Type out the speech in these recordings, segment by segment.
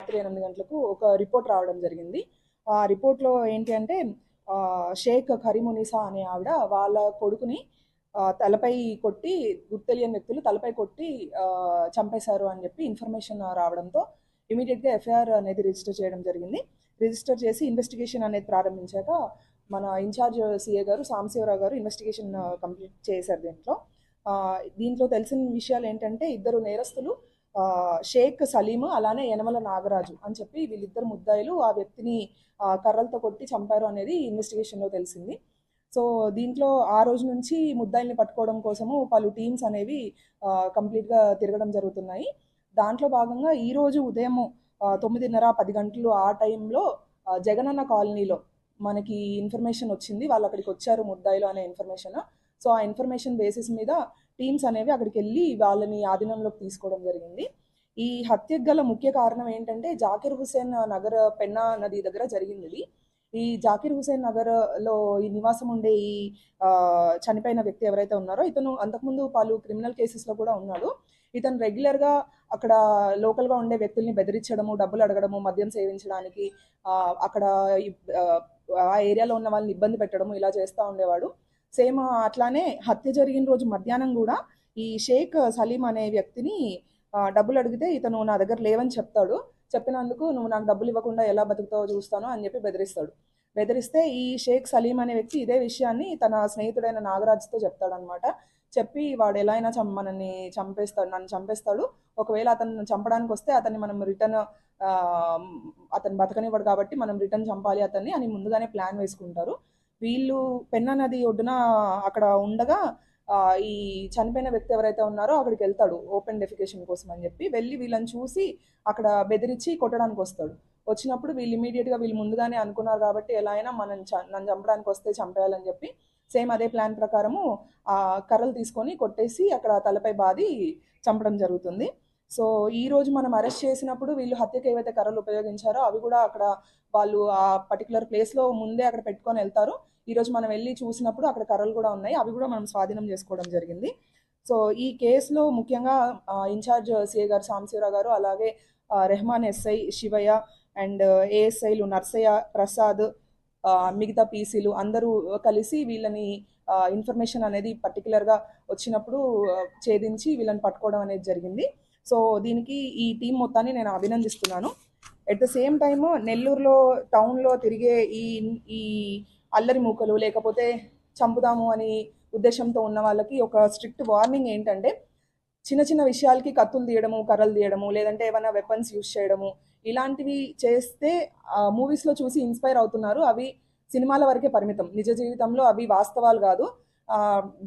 రాత్రి ఎనిమిది గంటలకు ఒక రిపోర్ట్ రావడం జరిగింది. ఆ రిపోర్ట్లో ఏంటి అంటే షేక్ కరీమునిసా అనే ఆవిడ వాళ్ళ కొడుకుని తలపై కొట్టి గుర్తెలియని వ్యక్తులు తలపై కొట్టి చంపేశారు అని చెప్పి ఇన్ఫర్మేషన్ రావడంతో ఇమీడియట్గా ఎఫ్ఐఆర్ అనేది రిజిస్టర్ చేయడం జరిగింది. రిజిస్టర్ చేసి ఇన్వెస్టిగేషన్ అనేది ప్రారంభించాక మన ఇన్ఛార్జ్ సిఏ గారు సాంశివరావు గారు ఇన్వెస్టిగేషన్ కంప్లీట్ చేశారు దీంట్లో. దీంట్లో తెలిసిన విషయాలు ఏంటంటే ఇద్దరు నేరస్తులు షేక్ సలీం అలానే యనమల నాగరాజు అని చెప్పి వీళ్ళిద్దరు ముద్దాయిలు ఆ వ్యక్తిని కర్రలతో కొట్టి చంపారు అనేది ఇన్వెస్టిగేషన్లో తెలిసింది. సో దీంట్లో ఆ రోజు నుంచి ముద్దాయిల్ని పట్టుకోవడం కోసము పలు టీమ్స్ అనేవి కంప్లీట్గా తిరగడం జరుగుతున్నాయి. దాంట్లో భాగంగా ఈరోజు ఉదయము ఉదయం తొమ్మిదిన్నర పది గంటలు ఆ టైంలో జగనన్న కాలనీలో మనకి ఇన్ఫర్మేషన్ వచ్చింది. వాళ్ళు అక్కడికి వచ్చారు ముద్దాయిలు అనే ఇన్ఫర్మేషన్. సో ఆ ఇన్ఫర్మేషన్ బేసిస్ మీద టీమ్స్ అనేవి అక్కడికి వెళ్ళి వాళ్ళని ఆధీనంలోకి తీసుకోవడం జరిగింది. ఈ హత్యకు గల ముఖ్య కారణం ఏంటంటే జాకిర్ హుసేన్ నగర్ పెన్నా నది దగ్గర జరిగింది ఇది. ఈ జాకిర్ హుసేన్ నగర్లో ఈ నివాసం ఉండే ఈ చనిపోయిన వ్యక్తి ఎవరైతే ఉన్నారో ఇతను అంతకుముందు పలు క్రిమినల్ కేసెస్లో కూడా ఉన్నాడు. ఇతను రెగ్యులర్గా అక్కడ లోకల్గా ఉండే వ్యక్తుల్ని బెదిరించడము డబ్బులు అడగడము మద్యం సేవించడానికి అక్కడ ఆ ఏరియాలో ఉన్న వాళ్ళని ఇబ్బంది పెట్టడము ఇలా చేస్తూ ఉండేవాడు. సేమ్ అట్లానే హత్య జరిగిన రోజు మధ్యాహ్నం కూడా ఈ షేక్ సలీం అనే వ్యక్తిని డబ్బులు అడిగితే ఇతను నా దగ్గర లేవని చెప్తాడు. చెప్పినందుకు నువ్వు నాకు డబ్బులు ఇవ్వకుండా ఎలా బతుకుతావో చూస్తాను అని చెప్పి బెదిరిస్తాడు. బెదిరిస్తే ఈ షేక్ సలీం అనే వ్యక్తి ఇదే విషయాన్ని తన స్నేహితుడైన నాగరాజ్తో చెప్తాడనమాట. చెప్పి వాడు ఎలా అయినా చం మనల్ని చంపేస్తాడు నన్ను చంపేస్తాడు. ఒకవేళ అతను చంపడానికి వస్తే అతన్ని మనం రిటర్న్ అతను బతకనివ్వడు కాబట్టి మనం రిటర్న్ చంపాలి అతన్ని అని ముందుగానే ప్లాన్ వేసుకుంటారు. వీళ్ళు పెన్నా నది ఒడ్డున అక్కడ ఉండగా ఈ చనిపోయిన వ్యక్తి ఎవరైతే ఉన్నారో అక్కడికి వెళ్తాడు ఓపెన్ డెఫికేషన్ కోసం అని చెప్పి. వెళ్ళి వీళ్ళని చూసి అక్కడ బెదిరించి కొట్టడానికి వస్తాడు. వచ్చినప్పుడు వీళ్ళు ఇమీడియట్గా వీళ్ళు ముందుగానే అనుకున్నారు కాబట్టి ఎలా అయినా మనం నన్ను చంపడానికి వస్తే చంపేయాలని చెప్పి సేమ్ అదే ప్లాన్ ప్రకారము ఆ కర్రలు తీసుకొని కొట్టేసి అక్కడ తలపై బాది చంపడం జరుగుతుంది. సో ఈ రోజు మనం అరెస్ట్ చేసినప్పుడు వీళ్ళు హత్యకి ఏవైతే కర్రలు ఉపయోగించారో అవి కూడా అక్కడ వాళ్ళు ఆ పర్టికులర్ ప్లేస్లో ముందే అక్కడ పెట్టుకొని వెళ్తారు. ఈ రోజు మనం వెళ్ళి చూసినప్పుడు అక్కడ కర్రలు కూడా ఉన్నాయి. అవి కూడా మనం స్వాధీనం చేసుకోవడం జరిగింది. సో ఈ కేసులో ముఖ్యంగా ఇన్ఛార్జ్ సిఏ గారు సాంశివరావు గారు అలాగే రెహమాన్ ఎస్ఐ శివయ్య అండ్ ఏఎస్ఐలు నర్సయ్య ప్రసాద్ మిగతా పీసీలు అందరూ కలిసి వీళ్ళని ఇన్ఫర్మేషన్ అనేది పర్టికులర్గా వచ్చినప్పుడు ఛేదించి వీళ్ళని పట్టుకోవడం అనేది జరిగింది. సో దీనికి ఈ టీం మొత్తాన్ని నేను అభినందిస్తున్నాను. ఎట్ ద సేమ్ టైమ్ నెల్లూరులో టౌన్లో తిరిగే ఈ ఈ అల్లరి మూకలు లేకపోతే చంపుదాము అని ఉద్దేశంతో ఉన్న వాళ్ళకి ఒక స్ట్రిక్ట్ వార్నింగ్ ఏంటంటే చిన్న చిన్న విషయాలకి కత్తులు తీయడము కర్రలు తీయడము లేదంటే ఏమైనా వెపన్స్ యూజ్ చేయడము ఇలాంటివి చేస్తే మూవీస్లో చూసి ఇన్స్పైర్ అవుతున్నారు. అవి సినిమాల వరకే పరిమితం. నిజ జీవితంలో అవి వాస్తవాలు కాదు.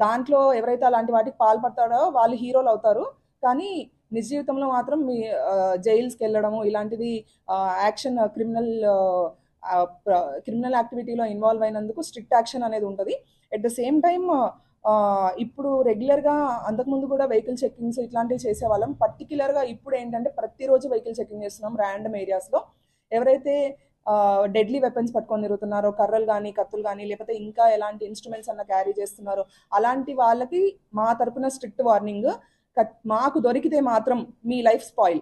దాంట్లో ఎవరైతే అలాంటి వాటికి పాల్పడతాడో వాళ్ళు హీరోలు అవుతారు. కానీ నిజ జీవితంలో మాత్రం మీ జైల్స్కి వెళ్ళడము ఇలాంటిది యాక్షన్ క్రిమినల్ క్రిమినల్ యాక్టివిటీలో ఇన్వాల్వ్ అయినందుకు స్ట్రిక్ట్ యాక్షన్ అనేది ఉంటుంది. ఎట్ ద సేమ్ టైమ్ ఇప్పుడు రెగ్యులర్గా అంతకుముందు కూడా వెహికల్ చెక్కింగ్స్ ఇట్లాంటివి చేసేవాళ్ళం. పర్టికులర్గా ఇప్పుడు ఏంటంటే ప్రతిరోజు వెహికల్ చెక్కింగ్ చేస్తున్నాం ర్యాండమ్ ఏరియాస్లో. ఎవరైతే డెడ్లీ వెపన్స్ పట్టుకొని తిరుగుతున్నారో కర్రలు కానీ కత్తులు కానీ లేకపోతే ఇంకా ఎలాంటి ఇన్స్ట్రుమెంట్స్ అన్న క్యారీ చేస్తున్నారో అలాంటి వాళ్ళకి మా తరపున స్ట్రిక్ట్ వార్నింగ్ మాకు దొరికితే మాత్రం మీ లైఫ్ స్పాయిల్.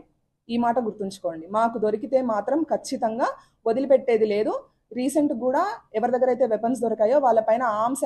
ఈ మాట గుర్తుంచుకోండి. మాకు దొరికితే మాత్రం ఖచ్చితంగా వదిలిపెట్టేది లేదు. రీసెంట్ కూడా ఎవరి దగ్గర అయితే వెపన్స్ దొరికాయో వాళ్ళపైన ఆర్మ్స్